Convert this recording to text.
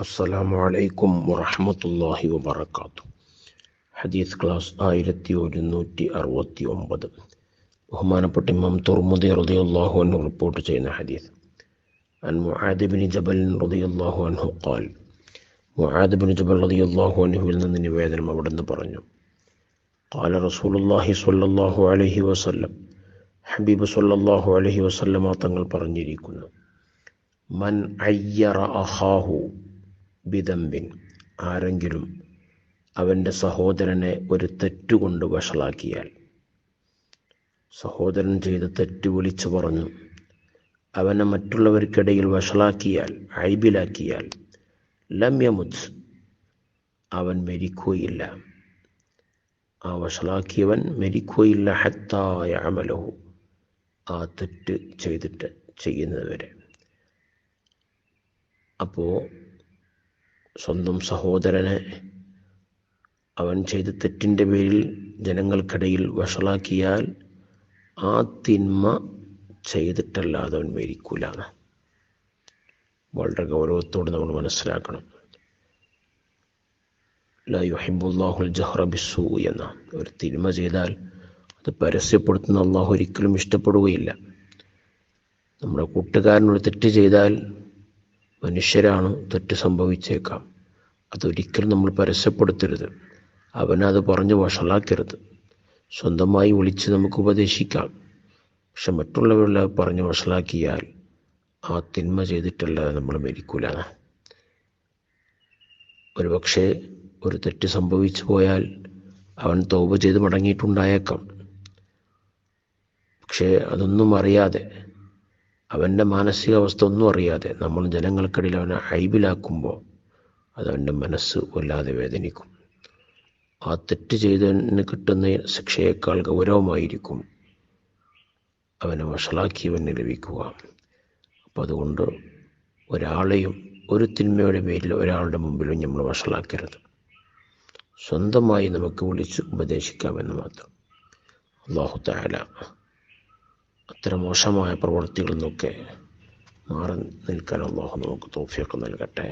അസ്സലാമു അലൈക്കും വറഹമത്തല്ലാഹി വബർക്കാത്തു ഹദീസ് ക്ലാസ് ആയിരത്തി ഒരുന്നൂറ്റി അറുപത്തി ഒമ്പത് ബഹുമാനപ്പെട്ട ഇമാം തുർമുദി റളിയല്ലാഹു അൻഹു റിപ്പോർട്ട് ചെയ്യുന്ന ഹദീസ് അൻ മുആദ് ബിൻ ജബൽ റളിയല്ലാഹു അൻഹു ഖാൽ മുആദ് ബിൻ ജബൽ റളിയല്ലാഹു അൻഹുവിൽ നിന്ന് നിവേദനം അവിടുന്ന് പറഞ്ഞു قال رسول الله صلى الله عليه وسلم ഹബീബ് സല്ലല്ലാഹു അലൈഹി വസല്ലമ തങ്ങൾ പറഞ്ഞിരിക്കുന്നു മൻ അയ്യറ അഹാഹു ബിദംബിൻ ആരെങ്കിലും അവന്റെ സഹോദരനെ ഒരു തെറ്റുകൊണ്ട് വഷളാക്കിയാൽ. സഹോദരൻ ചെയ്ത തെറ്റ് വിളിച്ചു പറഞ്ഞു. അവനെ മറ്റുള്ളവർക്കിടയിൽ വഷളാക്കിയാൽ അഴിബിലാക്കിയാൽ ലമ്യമുത് അവൻ മരിക്കുകയില്ല. ആ വഷളാക്കിയവൻ മരിക്കുകയില്ല. ഹത്തായ അമലഹു ആ തെറ്റ് ചെയ്തിട്ട് ചെയ്യുന്നതുവരെ. അപ്പോൾ സ്വന്തം സഹോദരനെ അവൻ ചെയ്ത തെറ്റിന്റെ പേരിൽ ജനങ്ങൾക്കിടയിൽ വഷളാക്കിയാൽ ആ തിന്മ ചെയ്തിട്ടല്ലാതെ അവൻ മരിക്കൂല വളരെ ഗൗരവത്തോട് നമ്മൾ മനസ്സിലാക്കണം. ല യുഹിബുല്ലാഹുൽ എന്ന ഒരു തിന്മ ചെയ്താൽ അത് പരസ്യപ്പെടുത്തുന്ന അള്ളാഹു ഒരിക്കലും ഇഷ്ടപ്പെടുകയില്ല. നമ്മുടെ കൂട്ടുകാരനൊരു തെറ്റ് ചെയ്താൽ മനുഷ്യരാണ് തെറ്റ് സംഭവിച്ചേക്കാം. അതൊരിക്കലും നമ്മൾ പരസ്യപ്പെടുത്തരുത്. അവനത് പറഞ്ഞ് വഷളാക്കരുത്. സ്വന്തമായി വിളിച്ച് നമുക്ക് ഉപദേശിക്കാം. പക്ഷെ മറ്റുള്ളവരുടെ പറഞ്ഞ് വഷളാക്കിയാൽ ആ തിന്മ ചെയ്തിട്ടല്ലാതെ നമ്മൾ മരിക്കൂല. ഒരുപക്ഷെ ഒരു തെറ്റ് സംഭവിച്ചു പോയാൽ അവൻ തോപ ചെയ്ത് മടങ്ങിയിട്ടുണ്ടായേക്കാം. പക്ഷേ അതൊന്നും അറിയാതെ അവന്റെ മാനസികാവസ്ഥ ഒന്നും അറിയാതെ നമ്മൾ ജനങ്ങൾക്കിടയിൽ അവനെ അഴിവിലാക്കുമ്പോൾ അതവന്റെ മനസ്സ് വല്ലാതെ വേദനിക്കും. ആ തെറ്റ് ചെയ്തതിന് കിട്ടുന്ന ശിക്ഷയേക്കാൾ ഗൗരവമായിരിക്കും അവനെ വഷളാക്കിയവന് ലഭിക്കുക. അപ്പോൾ അതുകൊണ്ട് ഒരാളെയും ഒരു തിന്മയുടെ പേരിൽ ഒരാളുടെ മുമ്പിലും നമ്മൾ വഷളാക്കരുത്. സ്വന്തമായി നമുക്ക് വിളിച്ച് ഉപദേശിക്കാമെന്ന് മാത്രം. അള്ളാഹു താല അത്തരം മോശമായ പ്രവൃത്തികളിൽ നിന്നൊക്കെ മാറി നിൽക്കാൻ അള്ളാഹു നമുക്ക് തോഫിയൊക്കെ നൽകട്ടെ.